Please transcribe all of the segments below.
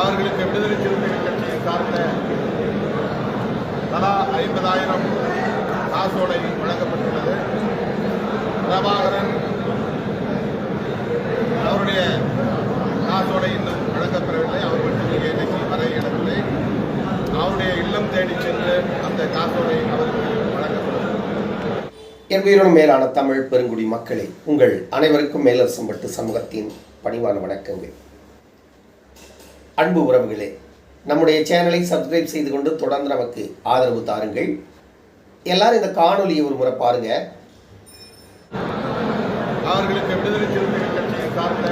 அவர்களுக்கு விடுதலை சிறுத்தைகள் கட்சியின் சார்ந்த தலா ஐம்பதாயிரம் காசோலை வழங்கப்பட்டுள்ளது. பிரபாகரன் அவருடைய காசோலை இன்னும் வழங்கப்பெறவில்லை அவர் மட்டும் இன்னைக்கு வர இடவில்லை அவருடைய இல்லம் தேடி சென்று அந்த காசோலை அவருக்கு வழங்கப்படும். என் உயிரினும் மேலான தமிழ் பெருங்குடி மக்களே உங்கள் அனைவருக்கும் மேலரசம்பட்டு சமூகத்தின் பணிவான வணக்கங்கள். அன்பு உறவுகளே நம்முடைய சேனலை சப்ஸ்கிரைப் செய்து கொண்டு தொடர்ந்து நமக்கு ஆதரவு தாருங்கள். எல்லாரும் இந்த காணொலியை ஒரு முறை பாருங்க. அவர்களுக்கு விடுதலை சிறுத்தைகள் கட்சியின் சார்ந்த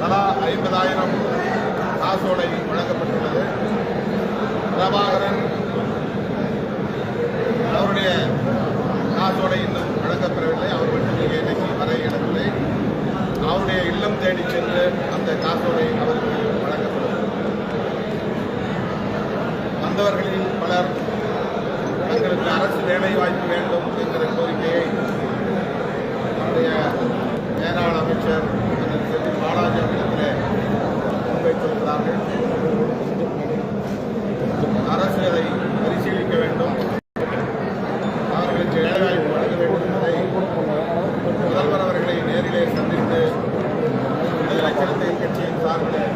தலா ஐம்பதாயிரம் காசோலை வழங்கப்பட்டுள்ளது. பிரபாகரன் அவருடைய காசோலை இன்னும் வழங்கப்பெறவில்லை அவர் மட்டும் இங்கே இன்னைக்கு வர இடவில்லை அவருடைய இல்லம் தேடி சென்று அந்த காசோலை அவருக்கு வழங்கப்படும் வந்தவர்களில் பலர் தங்களுக்கு அரசு வேலை வாய்ப்பு வேண்டும் என்கிற கோரிக்கையை நம்முடைய மேலாள் அமைச்சர் அண்ணன் செந்தில் பாலாஜி அவர்களிடத்திலே முன்வைத்திருக்கிறார்கள் அரசு அதை பரிசீலிக்க வேண்டும் அவர்களுக்கு வேலைவாய்ப்பு வழங்க வேண்டும் என்பதை முதல்வர் அவர்களை நேரிலே சந்தித்து விடுதலை சிறுத்தை கட்சியின் சார்பில்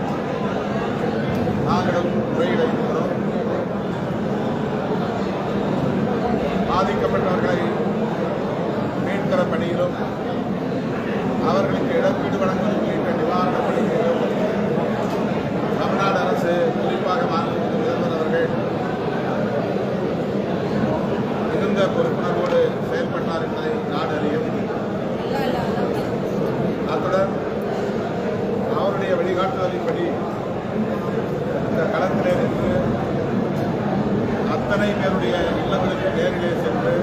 நாங்களும் முறையிட இருக்கிறோம் பாதிக்கப்பட்டவர்களை மீட்கிற பணியிலும் அவர்களுக்கு இழப்பீடு வழங்குவது உள்ளிட்ட நிவாரண பணிகளிலும் தமிழ்நாடு அரசு குறிப்பாக மாண்புமிகு முதல்வர் அவர்கள் மிகுந்த பொறுப்புணர்வோடு செயல்பட்டார் என்பதை நாடு அறியும் அத்துடன் அவருடைய வழிகாட்டுதலின்படி இந்த களத்திலே நின்று அத்தனை பேருடைய இல்லங்களுக்கு நேரிலே சென்று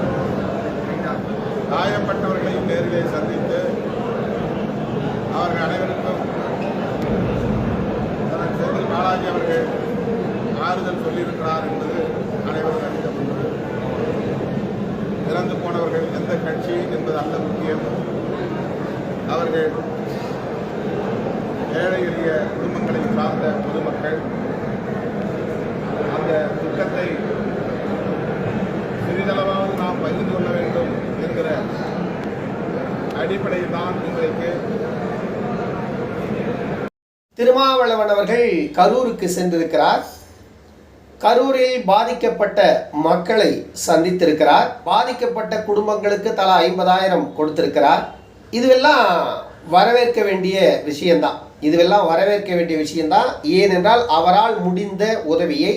காயப்பட்டவர்களையும் நேரிலே சந்தித்து அவர்கள் அனைவருக்கும் தனது செந்தில் பாலாஜி அவர்கள் ஆறுதல் சொல்லியிருக்கிறார் என்பது அனைவரும் அறிந்தது இறந்து போனவர்கள் எந்த கட்சி என்பது அல்ல முக்கியம் அவர்கள் ஏழை எளிய குடும்பங்களை சார்ந்த பொதுமக்கள் அந்த துக்கத்தை சிறிதளவாவது நாம் பகிர்ந்து கொள்ள வேண்டும் என்கிற அடிப்படையில் தான் இன்றைக்கு திருமாவளவன் அவர்கள் கரூருக்கு சென்றிருக்கிறார். கரூரில் பாதிக்கப்பட்ட மக்களை சந்தித்திருக்கிறார். பாதிக்கப்பட்ட குடும்பங்களுக்கு தலா ஐம்பதாயிரம் கொடுத்திருக்கிறார். இதுவெல்லாம் வரவேற்க வேண்டிய விஷயம்தான். இதுவெல்லாம் வரவேற்க வேண்டிய விஷயம்தான். ஏனென்றால் அவரால் முடிந்த உதவியை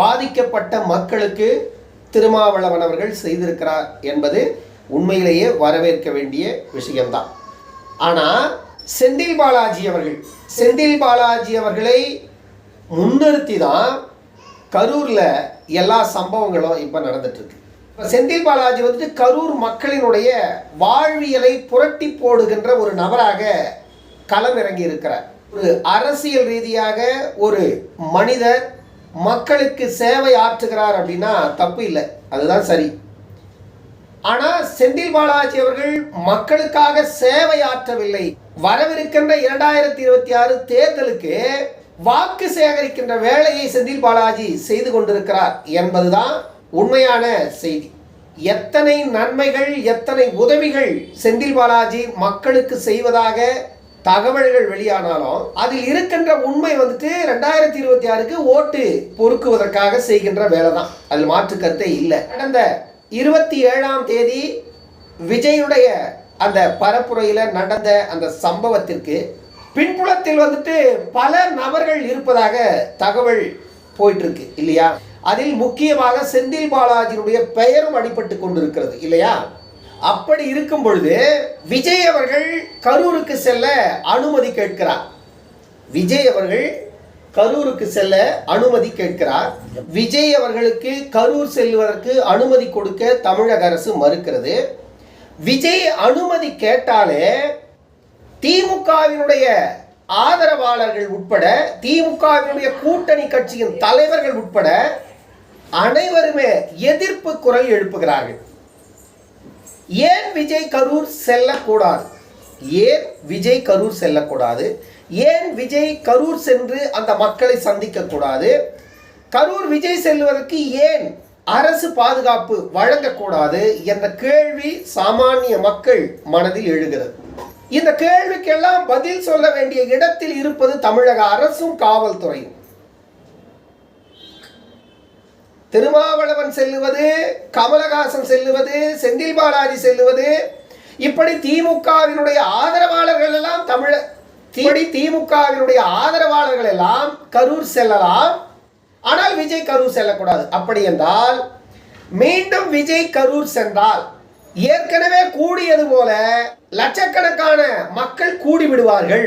பாதிக்கப்பட்ட மக்களுக்கு திருமாவளவன் அவர்கள் செய்திருக்கிறார் என்பது உண்மையிலேயே வரவேற்க வேண்டிய விஷயம்தான். ஆனால் செந்தில் பாலாஜி அவர்கள் செந்தில் பாலாஜி அவர்களை முன்னிறுத்தி தான் கரூரில் எல்லா சம்பவங்களும் இப்போ நடந்துட்டுருக்கு இப்போ செந்தில் பாலாஜி வந்துட்டு கரூர் மக்களினுடைய வாழ்வியலை புரட்டி போடுகின்ற ஒரு நபராக களமிறங்கி இருக்கிறார். ஒரு அரசியல் ரீதியாக ஒரு மனிதர் மக்களுக்கு சேவை ஆற்றுகிறார் அப்படின்னா தப்பு இல்லை. அதுதான் சரி. ஆனால் செந்தில் பாலாஜி அவர்கள் மக்களுக்காக சேவை ஆற்றவில்லை. வரவிருக்கின்ற இரண்டாயிரத்தி இருபத்தி ஆறு தேர்தலுக்கு வாக்கு சேகரிக்கின்ற வேலையை செந்தில் பாலாஜி செய்து கொண்டிருக்கிறார் என்பதுதான் உண்மையான செய்தி. எத்தனை நன்மைகள் எத்தனை உதவிகள் செந்தில் பாலாஜி மக்களுக்கு செய்வதாக தகவல்கள் வெளியானாலும் அதில் இருக்கின்ற உண்மை வந்துட்டு ரெண்டாயிரத்தி இருபத்தி ஆறுக்கு ஓட்டு பொறுக்குவதற்காக செய்கின்ற வேலை தான் அதில் மாற்று கருத்தே இல்லை. கடந்த இருபத்தி ஏழாம் தேதி விஜயுடைய அந்த பரப்புரையில் நடந்த அந்த சம்பவத்திற்கு பின்புலத்தில் வந்துட்டு பல நபர்கள் இருப்பதாக தகவல் போயிட்டு இருக்கு இல்லையா? அதில் முக்கியமாக செந்தில் பாலாஜியினுடைய பெயரும் அடிபட்டு கொண்டிருக்கிறது இல்லையா? அப்படி இருக்கும் பொழுது விஜய் அவர்கள் கரூருக்கு செல்ல அனுமதி கேட்கிறார். விஜய் அவர்கள் கரூருக்கு செல்ல அனுமதி கேட்கிறார். விஜய் அவர்களுக்கு கரூர் செல்வதற்கு அனுமதி கொடுக்க தமிழக அரசு மறுக்கிறது. விஜய் அனுமதி கேட்டாலே திமுகவினுடைய ஆதரவாளர்கள் உட்பட திமுகவினுடைய கூட்டணி கட்சியின் தலைவர்கள் உட்பட அனைவருமே எதிர்ப்பு குரல் எழுப்புகிறார்கள். ஏன் விஜய் கரூர் செல்லக்கூடாது? ஏன் விஜய் கரூர் செல்லக்கூடாது? ஏன் விஜய் கரூர் சென்று அந்த மக்களை சந்திக்க கூடாது கரூர் விஜய் செல்வதற்கு ஏன் அரசு பாதுகாப்பு வழங்கக்கூடாது என்ற கேள்வி சாமானிய மக்கள் மனதில் எழுகிறது. இந்த கேள்விக்கெல்லாம் பதில் சொல்ல வேண்டிய இடத்தில் இருப்பது தமிழக அரசும் காவல்துறையும். திருமாவளவன் செல்லுவது கமலஹாசன் செல்லுவது செந்தில் பாலாஜி செல்லுவது இப்படி திமுகவினுடைய ஆதரவாளர்கள் எல்லாம் தமிழ இப்படி திமுகவினுடைய ஆதரவாளர்கள் எல்லாம் கரூர் செல்லலாம். ஆனால் விஜய் கரூர் செல்லக்கூடாது. அப்படி என்றால் மீண்டும் விஜய் கரூர் சென்றால் ஏற்கனவே கூடியது போல லட்சக்கணக்கான மக்கள் கூடி விடுவார்கள்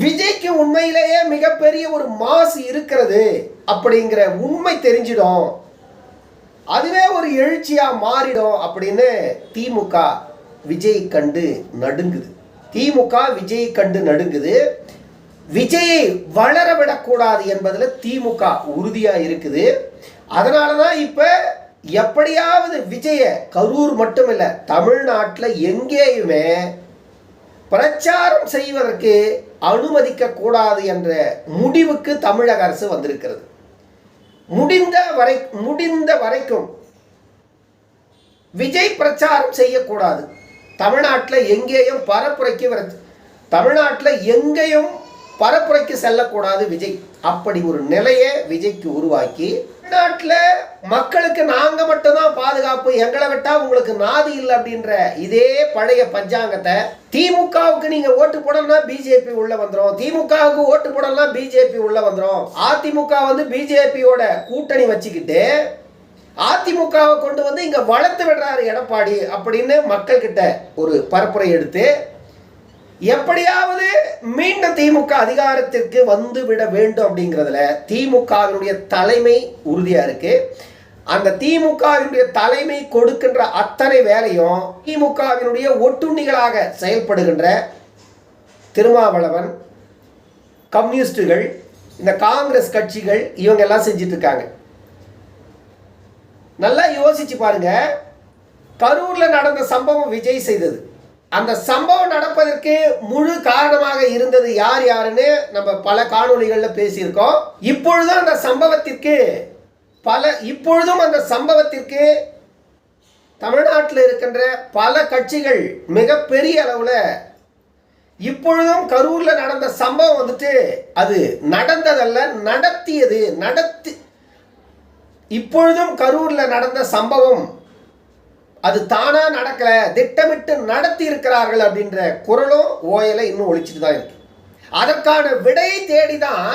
விஜய்க்கு உண்மையிலேயே மிகப்பெரிய ஒரு மாசு இருக்கிறது அப்படிங்கிற உண்மை தெரிஞ்சிடும். அதுவே ஒரு எழுச்சியா மாறிடும் அப்படின்னு திமுக விஜய் கண்டு நடுங்குது. திமுக விஜய் கண்டு நடுங்குது. விஜயை வளர விடக்கூடாது என்பதில் திமுக உறுதியா இருக்குது. அதனால தான் இப்ப எப்படியாவது விஜய கரூர் மட்டும் இல்லை தமிழ்நாட்டில் எங்கேயுமே பிரச்சாரம் செய்வதற்கு அனுமதிக்க கூடாது என்ற முடிவுக்கு தமிழக அரசு வந்திருக்கிறது. முடிந்த வரை முடிந்த வரைக்கும் விஜய் பிரச்சாரம் செய்யக்கூடாது. தமிழ்நாட்டில் எங்கேயும் பரப்புரைக்கு தமிழ்நாட்டில் எங்கேயும் பரப்புரைக்கு செல்லக்கூடாது விஜய். அப்படி ஒரு நிலையை விஜய்க்கு உருவாக்கி தமிழ்நாட்டில் மக்களுக்கு நாங்கள் மட்டும்தான் பாதுகாப்பு எங்களை விட்டா உங்களுக்கு நாதி இல்லை அப்படின்ற இதே பழைய பஞ்சாங்கத்தை திமுகவுக்கு நீங்க ஓட்டு போடணும்னா பிஜேபி உள்ள வந்துடும் திமுகவுக்கு ஓட்டு போடணும்னா பிஜேபி உள்ள வந்துடும் அதிமுக வந்து பிஜேபியோட கூட்டணி வச்சுக்கிட்டு அதிமுகவை கொண்டு வந்து இங்க வளர்த்து விடுறாரு எடப்பாடி அப்படின்னு மக்கள்கிட்ட ஒரு பரப்புரை எடுத்து எப்படியாவது மீண்டும் திமுக அதிகாரத்திற்கு வந்து விட வேண்டும் அப்படிங்கிறதுல திமுகவினுடைய தலைமை உறுதியா இருக்கு. அந்த திமுகவினுடைய தலைமை கொடுக்கின்ற அத்தனை வேலையும் திமுகவினுடைய ஒட்டுண்ணிகளாக செயல்படுகின்ற திருமாவளவன் கம்யூனிஸ்டுகள் இந்த காங்கிரஸ் கட்சிகள் இவங்க எல்லாம் செஞ்சிட்டு இருக்காங்க நல்லா யோசிச்சு பாருங்க. கரூர்ல நடந்த சம்பவம் விஜய் செய்தது. அந்த சம்பவம் நடப்பதற்கு முழு காரணமாக இருந்தது யார் யாருன்னு நம்ம பல காணொலிகளில் பேசியிருக்கோம். இப்பொழுதும் அந்த சம்பவத்திற்கு பல இப்பொழுதும் அந்த சம்பவத்திற்கு தமிழ்நாட்டில் இருக்கின்ற பல கட்சிகள் மிகப்பெரிய அளவில் இப்பொழுதும் கரூரில் நடந்த சம்பவம் வந்துட்டு அது நடந்ததல்ல நடத்தியது நடத்தி இப்பொழுதும் கரூரில் நடந்த சம்பவம் அது தானா நடக்கல திட்டமிட்டு நடத்தி இருக்கிறார்கள் அப்படின்ற குரலும் ஓயலை இன்னும் ஒழிச்சிட்டு தான் இருக்கு. அதற்கான விடையை தேடி தான்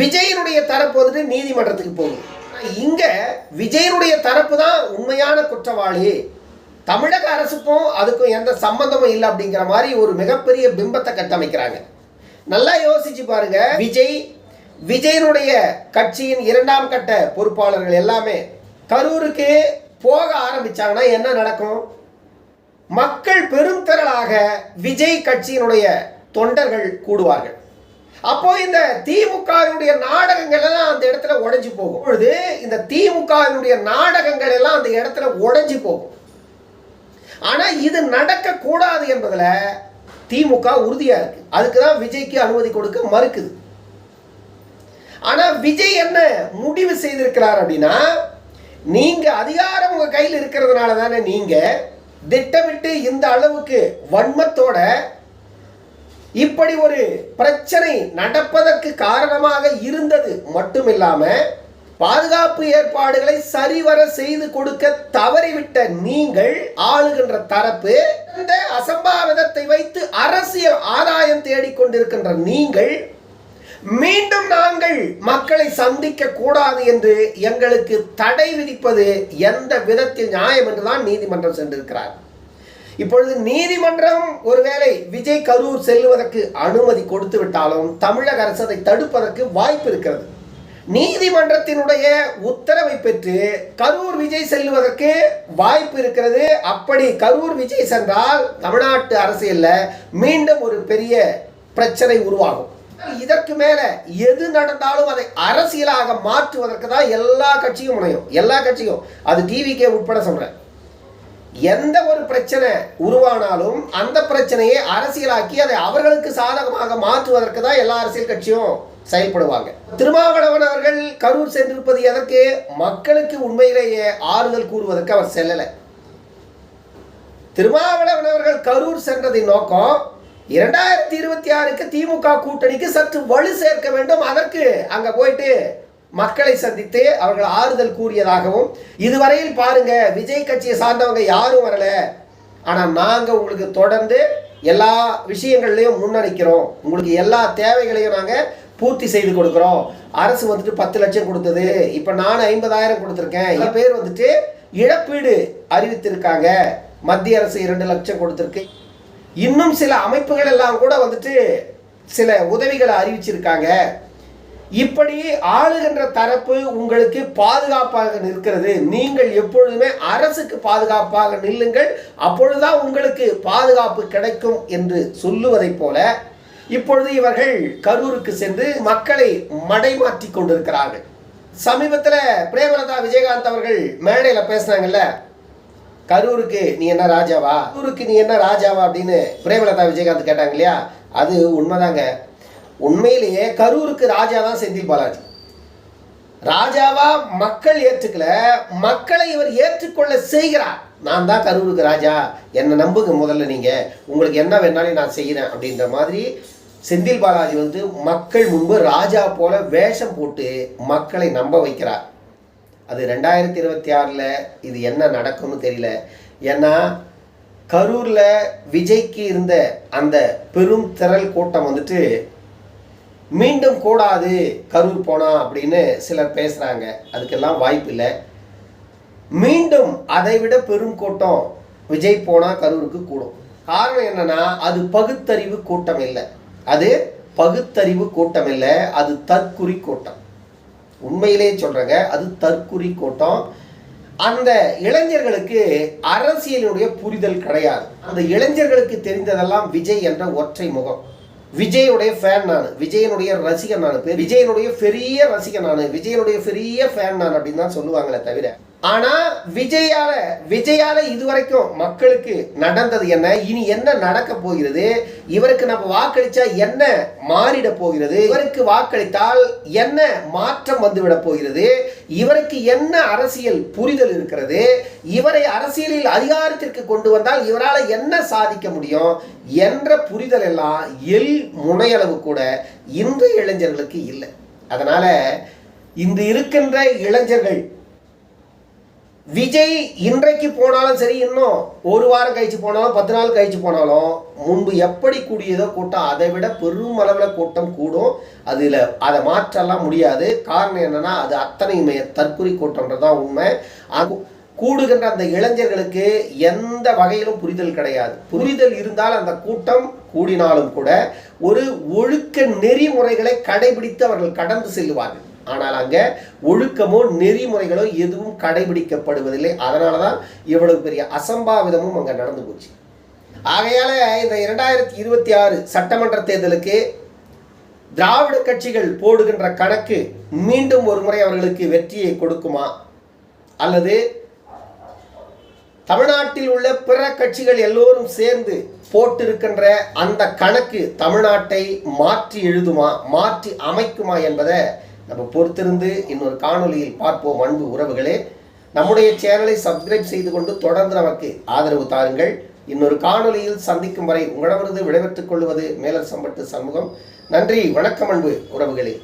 விஜயனுடைய தரப்பு வந்துட்டு நீதிமன்றத்துக்கு போகுது. இங்க விஜயனுடைய தரப்பு தான் உண்மையான குற்றவாளி. தமிழக அரசுக்கும் அதுக்கும் எந்த சம்பந்தமும் இல்லை அப்படிங்கிற மாதிரி ஒரு மிகப்பெரிய பிம்பத்தை கட்டமைக்கிறாங்க. நல்லா யோசிச்சு பாருங்க. விஜய் விஜயனுடைய கட்சியின் இரண்டாம் கட்ட பொறுப்பாளர்கள் எல்லாமே கரூருக்கு போக ஆரம்பிச்சாங்கன்னா என்ன நடக்கும்? மக்கள் பெரும் திரளாக விஜய் கட்சியினுடைய தொண்டர்கள் கூடுவார்கள். அப்போ இந்த திமுகவினுடைய நாடகங்கள் எல்லாம் அந்த இடத்துல உடஞ்சி போகும். பொழுது இந்த திமுகவினுடைய நாடகங்கள் எல்லாம் அந்த இடத்துல உடஞ்சி போகும். ஆனா இது நடக்க கூடாது என்பதுல திமுக உறுதியா இருக்கு. அதுக்கு தான் விஜய்க்கு அனுமதி கொடுக்க மறுக்குது. ஆனா விஜய் என்ன முடிவு செய்திருக்கிறார் அப்படின்னா நீங்கள் அதிகாரம் உங்கள் கையில் இருக்கிறதுனால தானே நீங்கள் திட்டமிட்டு இந்த அளவுக்கு வன்மத்தோட இப்படி ஒரு பிரச்சனை நடப்பதற்கு காரணமாக இருந்தது மட்டுமில்லாம பாதுகாப்பு ஏற்பாடுகளை சரிவர செய்து கொடுக்க தவறிவிட்ட நீங்கள் ஆளுகின்ற தரப்பு இந்த அசம்பாவிதத்தை வைத்து அரசியல் ஆதாயம் தேடிக்கொண்டிருக்கின்ற நீங்கள் மீண்டும் நாங்கள் மக்களை சந்திக்க கூடாது என்று எங்களுக்கு தடை விதிப்பது எந்த விதத்தில் நியாயம் என்றுதான் நீதிமன்றம் சென்றிருக்கிறார். இப்பொழுது நீதிமன்றம் ஒருவேளை விஜய் கரூர் செல்வதற்கு அனுமதி கொடுத்து விட்டாலும் தமிழக அரசு அதை தடுப்பதற்கு வாய்ப்பு இருக்கிறது. நீதிமன்றத்தினுடைய உத்தரவை பெற்று கரூர் விஜய் செல்வதற்கு வாய்ப்பு இருக்கிறது. அப்படி கரூர் விஜய் சென்றால் தமிழ்நாட்டு அரசியலில் மீண்டும் ஒரு பெரிய பிரச்சனை உருவாகும். இதற்கு மேல எது நடந்தாலும் அதை அரசியலாக மாற்றுவதற்கு தான் எல்லா கட்சியும் முனையும். எல்லா கட்சியும். அது டிவிக்கே உட்பட சொல்றேன். எந்த ஒரு பிரச்சனை உருவானாலும் அந்த பிரச்சனையை அரசியலாக்கி அதை அவர்களுக்கு சாதகமாக மாற்றுவதற்கு தான் எல்லா அரசியல் கட்சியும் செயல்படுவாங்க. திருமாவளவன் அவர்கள் கரூர் சென்றிருப்பது எதற்கு? மக்களுக்கு உண்மையிலேயே ஆறுதல் கூறுவதற்கு அவர் செல்லலை. திருமாவளவன் அவர்கள் கரூர் சென்றதின் நோக்கம் இரண்டாயிரத்தி இருபத்தி ஆறுக்கு திமுக கூட்டணிக்கு சற்று வலு சேர்க்க வேண்டும். அதற்கு அங்க போயிட்டு மக்களை சந்தித்து அவர்கள் ஆறுதல் கூறியதாகவும் இதுவரையில் பாருங்க விஜய் கட்சியை சார்ந்தவங்க யாரும் வரல. ஆனா நாங்க உங்களுக்கு தொடர்ந்து எல்லா விஷயங்கள்லையும் முன்னணிக்கிறோம். உங்களுக்கு எல்லா தேவைகளையும் நாங்க பூர்த்தி செய்து கொடுக்குறோம். அரசு வந்துட்டு பத்து லட்சம் கொடுத்தது. இப்போ நான் ஐம்பதாயிரம் கொடுத்துருக்கேன். என் பேர் வந்துட்டு இழப்பீடு அறிவித்திருக்காங்க. மத்திய அரசு இரண்டு லட்சம் கொடுத்துருக்கு. இன்னும் சில அமைப்புகள் எல்லாம் கூட வந்துட்டு சில உதவிகளை அறிவிச்சிருக்காங்க. இப்படி ஆளுகின்ற தரப்பு உங்களுக்கு பாதுகாப்பாக நிற்கிறது. நீங்கள் எப்பொழுதுமே அரசுக்கு பாதுகாப்பாக நில்லுங்கள். அப்பொழுதுதான் உங்களுக்கு பாதுகாப்பு கிடைக்கும் என்று சொல்லுவதைப் போல இப்பொழுது இவர்கள் கரூருக்கு சென்று மக்களை மடைமாற்றி கொண்டிருக்கிறார்கள். சமீபத்தில் பிரேமலதா விஜயகாந்த் அவர்கள் மேடையில் பேசினாங்கல்ல? கரூருக்கு நீ என்ன ராஜாவா? கரூருக்கு நீ என்ன ராஜாவா அப்படின்னு பிரேமலதா விஜயகாந்த் கேட்டாங்க இல்லையா? அது உண்மைதாங்க. உண்மையிலேயே கரூருக்கு ராஜா தான் செந்தில் பாலாஜி. ராஜாவா மக்கள் ஏற்றுக்கல மக்களை இவர் ஏற்றுக்கொள்ள செய்கிறார். நான் தான் கரூருக்கு ராஜா. என்னை நம்புங்க முதல்ல நீங்கள் உங்களுக்கு என்ன வேணாலும் நான் செய்கிறேன் அப்படின்ற மாதிரி செந்தில் பாலாஜி வந்து மக்கள் முன்பு ராஜா போல வேஷம் போட்டு மக்களை நம்ப வைக்கிறார். அது ரெண்டாயிரத்தி இருபத்தி ஆறில் இது என்ன நடக்கும்னு தெரியல. ஏன்னா கரூரில் விஜய்க்கு இருந்த அந்த பெரும் திரள் கூட்டம் வந்துட்டு மீண்டும் கூடாது கரூர் போனா அப்படின்னு சிலர் பேசுகிறாங்க அதுக்கெல்லாம் வாய்ப்பு இல்லை. மீண்டும் அதை விட பெரும் கூட்டம் விஜய் போனால் கரூருக்கு கூடும். காரணம் என்னன்னா அது பகுத்தறிவு கூட்டம் இல்லை. அது பகுத்தறிவு கூட்டம் இல்லை அது தற்குறி கூட்டம். உண்மையிலே சொல்கிறேங்க அது தற்குறி கூட்டம். அந்த இளைஞர்களுக்கு அரசியலுடைய புரிதல் கிடையாது. அந்த இளைஞர்களுக்கு தெரிந்ததெல்லாம் விஜய் என்ற ஒற்றை முகம். விஜயுடைய ஃபேன் நான். விஜயனுடைய ரசிகன் நான். விஜயனுடைய பெரிய ரசிகன் நான். விஜயனுடைய பெரிய ஃபேன் நான் அப்படின்னு தான் சொல்லுவாங்களே தவிர ஆனா விஜயால விஜயால இதுவரைக்கும் மக்களுக்கு நடந்தது என்ன? இனி என்ன நடக்க போகிறது? இவருக்கு நம்ம வாக்களிச்சா என்ன மாறிட போகிறது? இவருக்கு வாக்களித்தால் என்ன மாற்றம் வந்துவிட போகிறது? இவருக்கு என்ன அரசியல் புரிதல் இருக்கிறது? இவரை அரசியலில் அதிகாரத்திற்கு கொண்டு வந்தால் இவரால் என்ன சாதிக்க முடியும்? என்ற புரிதல் எல்லாம் எல் முனையளவு கூட இன்றைய இளைஞர்களுக்கு இல்லை. அதனால இன்று இருக்கின்ற இளைஞர்கள் விஜய் இன்றைக்கு போனாலும் சரி இன்னும் ஒரு வாரம் கழிச்சு போனாலும் பத்து நாள் கழிச்சு போனாலும் முன்பு எப்படி கூடியதோ கூட்டம் அதை விட பெரும் அளவில் கூட்டம் கூடும். அதில் அதை மாற்றலாம் முடியாது. காரணம் என்னன்னா அது அத்தனையுமே தற்குறி கூட்டம்ன்றது தான் உண்மை. அது கூடுகின்ற அந்த இளைஞர்களுக்கு எந்த வகையிலும் புரிதல் கிடையாது. புரிதல் இருந்தால் அந்த கூட்டம் கூடினாலும் கூட ஒரு ஒழுக்க நெறிமுறைகளை கடைபிடித்து அவர்கள் கடந்து செல்வார்கள். ஆனால் அங்கே ஒழுக்கமோ நெறிமுறைகளோ எதுவும் கடைபிடிக்கப்படுவதில்லை. அதனால தான் இவ்வளவு பெரிய அசம்பாவிதமும் அங்கே நடந்து போச்சு. ஆகையால இந்த இரண்டாயிரத்தி இருபத்தி ஆறு சட்டமன்ற தேர்தலுக்கு திராவிட கட்சிகள் போடுகின்ற கணக்கு மீண்டும் ஒரு முறை அவர்களுக்கு வெற்றியை கொடுக்குமா? அல்லது தமிழ்நாட்டில் உள்ள பிற கட்சிகள் எல்லோரும் சேர்ந்து போட்டிருக்கின்ற அந்த கணக்கு தமிழ்நாட்டை மாற்றி எழுதுமா மாற்றி அமைக்குமா என்பதை நம்ம பொறுத்திருந்து இன்னொரு காணொளியில் பார்ப்போம் அன்பு உறவுகளே. நம்முடைய சேனலை சப்ஸ்கிரைப் செய்து கொண்டு தொடர்ந்து நமக்கு ஆதரவு தாருங்கள். இன்னொரு காணொளியில் சந்திக்கும் வரை உங்களிடமிருந்து விடைபெற்றுக் கொள்வது மேலர் சம்பட்டு சமூகம் நன்றி வணக்கம் அன்பு உறவுகளே.